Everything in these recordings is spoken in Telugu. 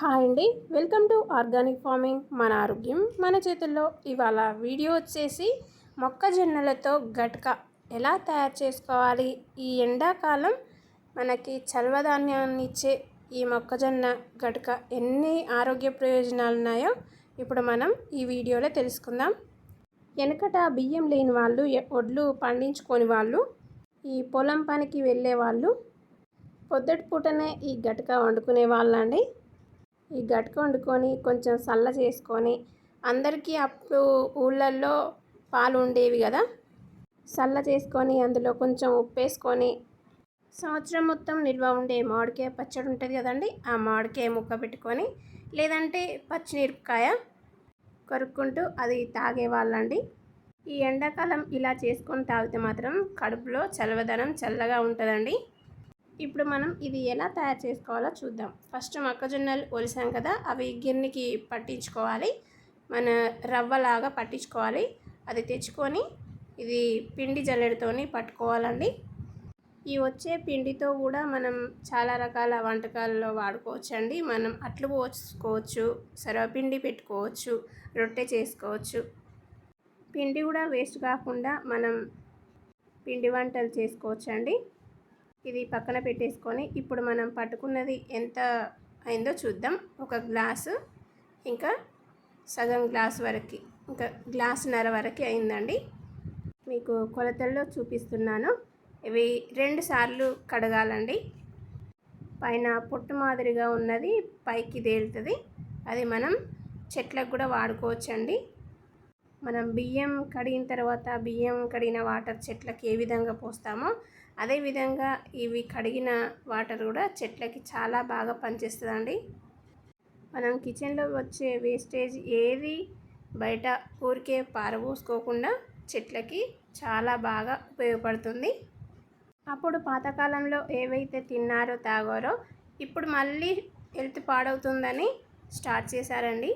హాయ్ అండి. Welcome to organic farming. మన ఆరోగ్యం మన చేతుల్లో. ఇవాళ వీడియో వచ్చేసి మొక్కజొన్నలతో గట్క ఎలా తయారు చేసుకోవాలి? ఈ ఎండాకాలం మనకి చల్వధాన్యాన్ని ఇచ్చే ఈ మొక్కజొన్న గట్క ఎన్ని ఆరోగ్య ప్రయోజనాలు ఉన్నాయో ఇప్పుడు మనం ఈ వీడియోలో తెలుసుకుందాం. వెనకట బియ్యం లేని వాళ్ళు ఒడ్లు పండించుకొని వాళ్ళు ఈ పొలం పనికి వెళ్ళే వాళ్ళు పొద్దుటి పూటనే ఈ గట్క వండుకునే వాళ్ళండి. ఈ గట్క వండుకొని కొంచెం చల్ల చేసుకొని అందరికీ అప్పుడు ఊళ్ళల్లో పాలు ఉండేవి కదా. చల్ల చేసుకొని అందులో కొంచెం ఉప్పు వేసుకొని సంవత్సరం మొత్తం నిల్వ ఉండే మామిడికాయ పచ్చడి ఉంటుంది కదండి ఆ మామిడికాయ ముక్క పెట్టుకొని లేదంటే పచ్చిమిరపకాయ కొరుక్కుంటూ అది తాగేవాళ్ళండి. ఈ ఎండాకాలం ఇలా చేసుకొని తాగితే మాత్రం కడుపులో చల్లదనం చల్లగా ఉంటుందండి. ఇప్పుడు మనం ఇది ఎలా తయారు చేసుకోవాలో చూద్దాం. ఫస్ట్ మొక్కజొన్నలు ఒలిసాం కదా అవి గిన్నెకి పట్టించుకోవాలి. మన రవ్వలాగా పట్టించుకోవాలి. అది తెచ్చుకొని ఇది పిండి జల్లెడతోని పట్టుకోవాలండి. ఈ వచ్చే పిండితో కూడా మనం చాలా రకాల వంటకాల్లో వాడుకోవచ్చు అండి మనం అట్లు పోసుకోవచ్చు సర్వపిండి పెట్టుకోవచ్చు రొట్టె చేసుకోవచ్చు. పిండి కూడా వేస్ట్ కాకుండా మనం పిండి వంటలు చేసుకోవచ్చు ఇది పక్కన పెట్టేసుకొని ఇప్పుడు మనం పట్టుకున్నది ఎంత అయిందో చూద్దాం. ఒక గ్లాసు ఇంకా సగం గ్లాస్ వరకు ఇంకా గ్లాసున్నర వరకు అయిందండి. మీకు కొలతల్లో చూపిస్తున్నాను. ఇవి రెండు సార్లు కడగాలండి. పైన పొట్టు మాదిరిగా ఉన్నది పైకి తేలుతుంది. అది మనం చెట్లకు కూడా వాడుకోవచ్చండి. మనం బియ్యం కడిగిన తర్వాత బియ్యం కడిగిన వాటర్ చెట్లకి ఏ విధంగా పోస్తామో అదేవిధంగా ఇవి కడిగిన వాటర్ కూడా చెట్లకి చాలా బాగా పనిచేస్తుందండి. మనం కిచెన్లో వచ్చే వేస్టేజ్ ఏది బయట ఊరికే పారబోసుకోకుండా చెట్లకి చాలా బాగా ఉపయోగపడుతుంది. అప్పుడు పాతకాలంలో ఏవైతే తిన్నారో తాగారో ఇప్పుడు మళ్ళీ హెల్త్ పాడవుతుందని స్టార్ట్ చేశారండి.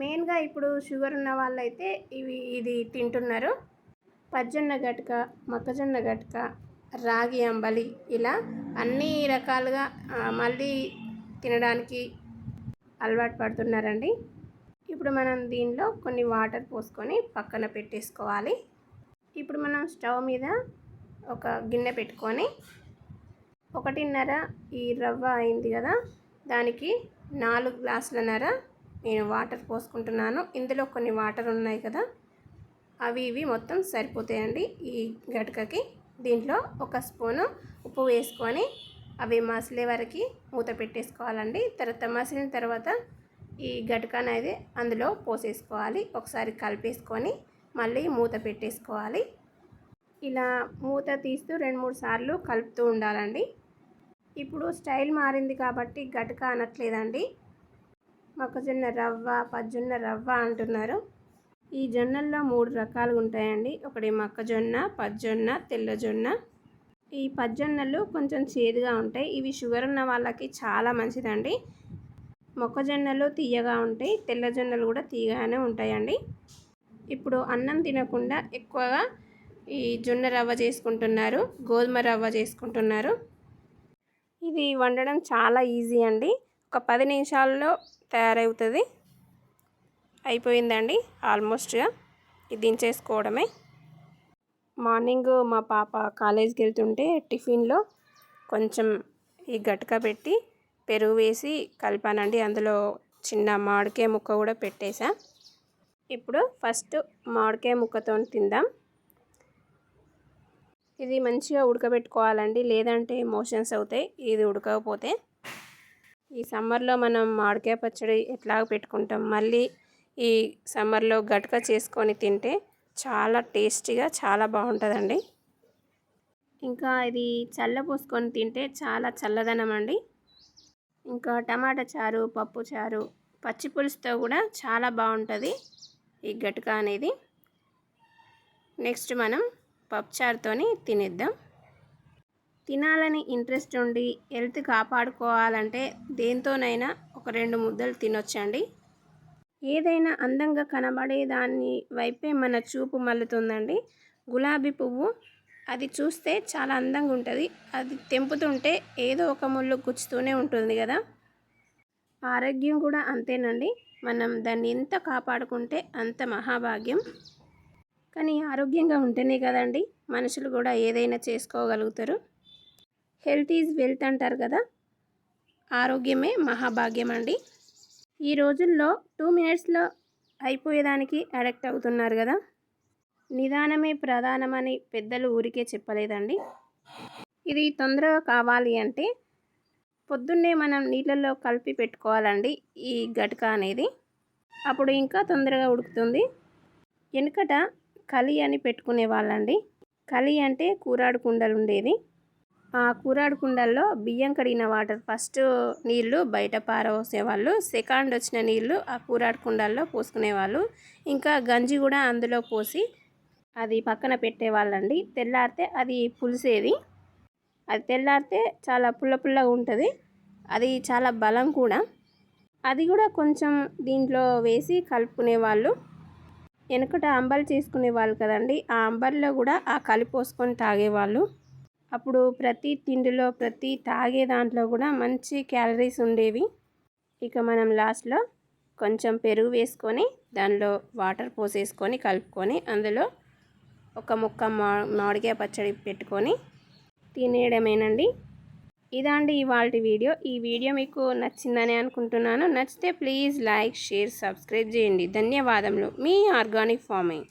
మెయిన్గా ఇప్పుడు షుగర్ ఉన్న వాళ్ళైతే ఇవి ఇది తింటున్నారు. పజ్జొన్న గట్క మొక్కజొన్న గట్క రాగి అంబలి ఇలా అన్ని రకాలుగా మళ్ళీ తినడానికి అలవాటు పడుతున్నారండి. ఇప్పుడు మనం దీనిలో కొన్ని వాటర్ పోసుకొని పక్కన పెట్టేసుకోవాలి. ఇప్పుడు మనం స్టవ్ మీద ఒక గిన్నె పెట్టుకొని ఒకటిన్నర ఈ రవ్వ అయింది కదా దానికి నాలుగు గ్లాసులన్నర నేను వాటర్ పోసుకుంటున్నాను. ఇందులో కొన్ని వాటర్ ఉన్నాయి కదా అవి ఇవి మొత్తం సరిపోతాయండి ఈ గటకకి దీంట్లో ఒక స్పూను ఉప్పు వేసుకొని అవి మసిలే వరకు మూత పెట్టేసుకోవాలండి. తర్వాత మసిలిన తర్వాత ఈ గటక అనేది అందులో పోసేసుకోవాలి. ఒకసారి కలిపేసుకొని మళ్ళీ మూత పెట్టేసుకోవాలి. ఇలా మూత తీస్తూ రెండు మూడు సార్లు కలుపుతూ ఉండాలండి. ఇప్పుడు స్టైల్ మారింది కాబట్టి గటక అనట్లేదండి. మొక్కజొన్న రవ్వ పజ్జొన్న రవ్వ అంటున్నారు. ఈ జొన్నల్లో మూడు రకాలు ఉంటాయండి. ఒకటి మొక్కజొన్న పజ్జొన్న తెల్లజొన్న ఈ పజ్జొన్నలు కొంచెం చేదుగా ఉంటాయి. ఇవి షుగర్ ఉన్న వాళ్ళకి చాలా మంచిదండి. మొక్కజొన్నలు తీయగా ఉంటాయి. తెల్లజొన్నలు కూడా తీయగానే ఉంటాయండి. ఇప్పుడు అన్నం తినకుండా ఎక్కువగా ఈ జొన్న రవ్వ చేసుకుంటున్నారు. గోధుమ రవ్వ చేసుకుంటున్నారు. ఇది వండడం చాలా ఈజీ అండి. ఒక పది నిమిషాల్లో తయారవుతుంది. అయిపోయిందండి ఆల్మోస్ట్గా. ఇది దించేసుకోవడమే. మార్నింగ్ మా పాప కాలేజీకి వెళ్తుంటే టిఫిన్లో కొంచెం ఈ గట్క పెట్టి పెరుగు వేసి కలిపానండి. అందులో చిన్న మామిడికాయ ముక్క కూడా పెట్టేసా ఇప్పుడు ఫస్ట్ మామిడికాయ ముక్కతో తిందాం. ఇది మంచిగా ఉడకబెట్టుకోవాలండి. లేదంటే మోషన్స్ అవుతాయి. ఇది ఉడకకపోతే ఈ సమ్మర్లో మనం మామిడికాయ పచ్చడి ఎట్లా పెట్టుకుంటాం? మళ్ళీ ఈ సమ్మర్లో గట్క చేసుకొని తింటే చాలా టేస్టీగా చాలా బాగుంటుందండి. ఇంకా ఇది చల్ల పోసుకొని తింటే చాలా చల్లదనం అండి. ఇంకా టమాటా చారు పప్పు చారు పచ్చి పులుసుతో కూడా చాలా బాగుంటుంది ఈ గట్క అనేది. నెక్స్ట్ మనం పప్పుచారుతో తినేద్దాం. తినాలని ఇంట్రెస్ట్ ఉండి హెల్త్ కాపాడుకోవాలంటే దేంతోనైనా ఒక రెండు ముద్దలు తినొచ్చండి. ఏదైనా అందంగా కనబడే దాని వైపే మన చూపు మల్లుతుందండి. గులాబీ పువ్వు అది చూస్తే చాలా అందంగా ఉంటుంది. అది తెంపుతుంటే ఏదో ఒక ముళ్ళు గుచ్చుతూనే ఉంటుంది కదా. ఆరోగ్యం కూడా అంతేనండి. మనం దాన్ని ఎంత కాపాడుకుంటే అంత మహాభాగ్యం. కానీ ఆరోగ్యంగా ఉంటేనే కదండి మనుషులు కూడా ఏదైనా చేసుకోగలుగుతారు. హెల్త్ ఈజ్ వెల్త్ అంటారు కదా? ఆరోగ్యమే మహాభాగ్యం అండి. ఈ రోజుల్లో టూ మినిట్స్లో అయిపోయేదానికి అడక్ట్ అవుతున్నారు కదా? నిదానమే ప్రధానమని పెద్దలు ఊరికే చెప్పలేదండి. ఇది తొందరగా కావాలి అంటే పొద్దున్నే మనం నీళ్ళల్లో కలిపి పెట్టుకోవాలండి ఈ గటక అనేది. అప్పుడు ఇంకా తొందరగా ఉడుకుతుంది. వెనుకట కలి అని పెట్టుకునే వాళ్ళండి. కలి అంటే కూరాడు కుండలు ఉండేది ఆ కూరాడు కుండల్లో బియ్యం కడిగిన వాటర్. ఫస్ట్ నీళ్ళు బయట పారవసేవాళ్ళు. సెకండ్ వచ్చిన నీళ్ళు ఆ కూరాడు కుండల్లో పోసుకునేవాళ్ళు. ఇంకా గంజి కూడా అందులో పోసి అది పక్కన పెట్టేవాళ్ళండి. తెల్లారితే అది పులిసేది. అది తెల్లారితే చాలా పుల్ల పుల్లగా ఉంటుంది. అది చాలా బలం కూడా. అది కూడా కొంచెం దీంట్లో వేసి కలుపుకునేవాళ్ళు. వెనుకట అంబలు చేసుకునేవాళ్ళు కదండి. ఆ అంబల్లో కూడా ఆ కలిపోసుకొని తాగేవాళ్ళు. అప్పుడు ప్రతి తిండిలో ప్రతి తాగే దాంట్లో కూడా మంచి క్యాలరీస్ ఉండేవి. ఇక మనం లాస్ట్లో కొంచెం పెరుగు వేసుకొని దానిలో వాటర్ పోసేసుకొని కలుపుకొని అందులో ఒక ముక్క మా మామిడికాయ పచ్చడి పెట్టుకొని తినేయడమేనండి. ఇదండి ఇవాళ వీడియో. ఈ వీడియో మీకు నచ్చిందని అనుకుంటున్నాను. నచ్చితే ప్లీజ్ లైక్ షేర్ సబ్స్క్రైబ్ చేయండి. ధన్యవాదములు. మీ ఆర్గానిక్ ఫార్మింగ్.